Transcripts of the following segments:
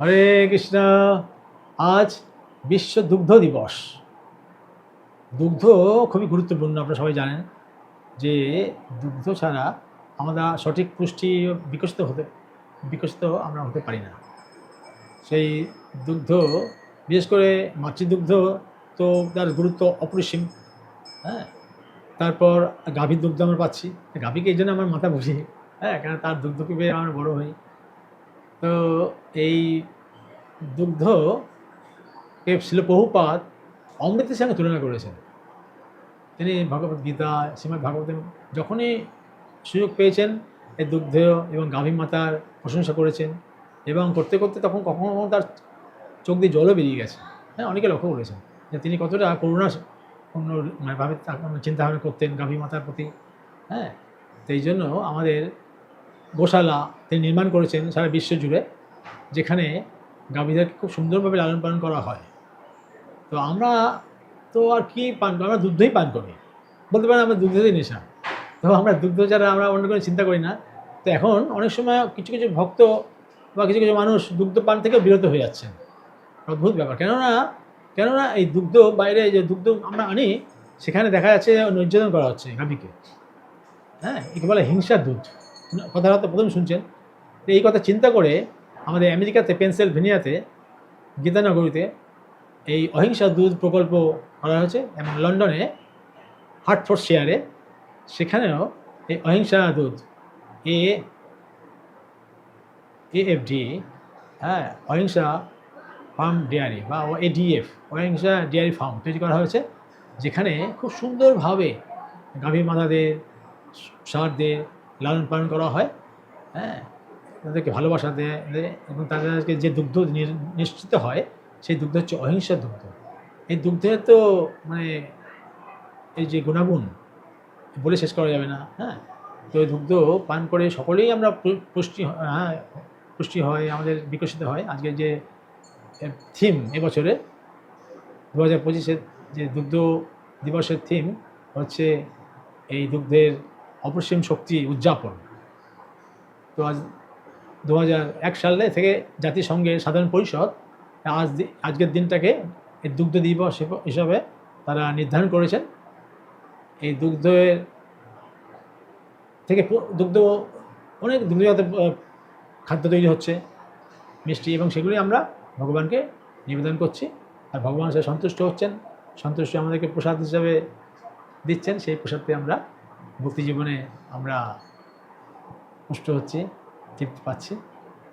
হরে কৃষ্ণ, আজ বিশ্ব দুগ্ধ দিবস। দুগ্ধ খুবই গুরুত্বপূর্ণ, আপনারা সবাই জানেন যে দুগ্ধ ছাড়া আমরা সঠিক পুষ্টি বিকশিত হতে, বিকশিত আমরা হতে পারি না। সেই দুগ্ধ, বিশেষ করে মাতৃদুগ্ধ তো তার গুরুত্ব অপরিসীম হ্যাঁ? তারপর গাভীর দুগ্ধ আমরা পাচ্ছি। গাভীকে এই জন্য আমার মাথা বুঝি হ্যাঁ? কেন তার দুগ্ধকে পেয়ে আমরা বড় হই। তো এই দুগ্ধকে ছিল বহুপাত অমৃতের সঙ্গে তুলনা করেছেন। তিনি ভগবত গীতা, শ্রীমদ ভাগবতের যখনই সুযোগ পেয়েছেন এই দুগ্ধ এবং গাভী মাতার প্রশংসা করেছেন এবং করতে করতে তখন কখনো কখনো তার চোখ দিয়ে জলও বেরিয়ে গেছে। হ্যাঁ অনেকে লক্ষ্য করেছেন যে তিনি কতটা করুণা পূর্ণ মানে ভাবে চিন্তা ভাবনা করতেন গাভী মাতার প্রতি। হ্যাঁ এই জন্য আমাদের গোশালা তিনি নির্মাণ করেছেন সারা বিশ্ব জুড়ে, যেখানে গাভীদেরকে খুব সুন্দরভাবে লালন পালন করা হয়। তো আমরা তো আর কি পান, আমরা দুগ্ধই পান করি। বলতে পারেন আমরা দুগ্ধই নেশা। তো আমরা দুগ্ধ ছাড়া আমরা অন্য কোনো চিন্তা করি না। তো এখন অনেক সময় কিছু কিছু ভক্ত বা কিছু কিছু মানুষ দুগ্ধ পান থেকে বিরত হয়ে যাচ্ছেন। অদ্ভুত ব্যাপার। কেননা কেননা এই দুগ্ধ বাইরে যে দুগ্ধ আমরা আনি, সেখানে দেখা যাচ্ছে নির্যাতন করা হচ্ছে গাভীকে হ্যাঁ একে বলে হিংসার দুধ। কথা হয়তো প্রথম শুনছেন। এই কথা চিন্তা করে আমাদের আমেরিকাতে, পেনসিলভেনিয়াতে, গীতানগরীতে এই অহিংসা দুধ প্রকল্প করা হয়েছে এবং লন্ডনে, হার্টফোর্ড শেয়ারে সেখানেও এই অহিংসা দুধ, এ এএফডি হ্যাঁ অহিংসা ফার্ম ডেয়ারি বা এডিএফ অহিংসা ডেয়ারি ফার্ম তৈরি করা হয়েছে, যেখানে খুব সুন্দরভাবে গাভী মাতাদের সারদের লালন পালন করা হয় হ্যাঁ? তাদেরকে ভালোবাসা দেয় এবং তাদেরকে যে দুগ্ধ নিশ্চিত হয়, সেই দুগ্ধ হচ্ছে অহিংসার দুগ্ধ। এই দুগ্ধের তো মানে এই যে গুণাগুণ বলে শেষ করা যাবে না হ্যাঁ? তো এই দুগ্ধ পান করে সকলেই আমরা পুষ্টি হ্যাঁ পুষ্টি হয়, আমাদের বিকশিত হয়। আজকে যে থিম এবছরে দু হাজার পঁচিশের যে দুগ্ধ দিবসের থিম হচ্ছে এই দুগ্ধের অপসীম শক্তি উদযাপন। তো আজ দু এক সালে থেকে জাতিসংঘের সাধারণ পরিষদ আজ আজকের দিনটাকে এই দুগ্ধ দিবস হিসাবে তারা নির্ধারণ করেছেন। এই দুগ্ধের থেকে দুগ্ধ অনেক দুগ্ধজাত খাদ্য তৈরি হচ্ছে, মিষ্টি এবং সেগুলি আমরা ভগবানকে নিবেদন করছি। আর ভগবান সে সন্তুষ্ট হচ্ছেন। সন্তুষ্ট আমাদেরকে প্রসাদ হিসাবে দিচ্ছেন। সেই প্রসাদকে আমরা জীবনে আমরা পুষ্ট হচ্ছি, তৃপ্তি পাচ্ছি।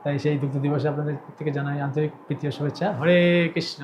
তাই সেই দুগ্ধ দিবসে আপনাদের থেকে জানাই আন্তরিক প্রীতীয় শুভেচ্ছা। হরে কৃষ্ণ।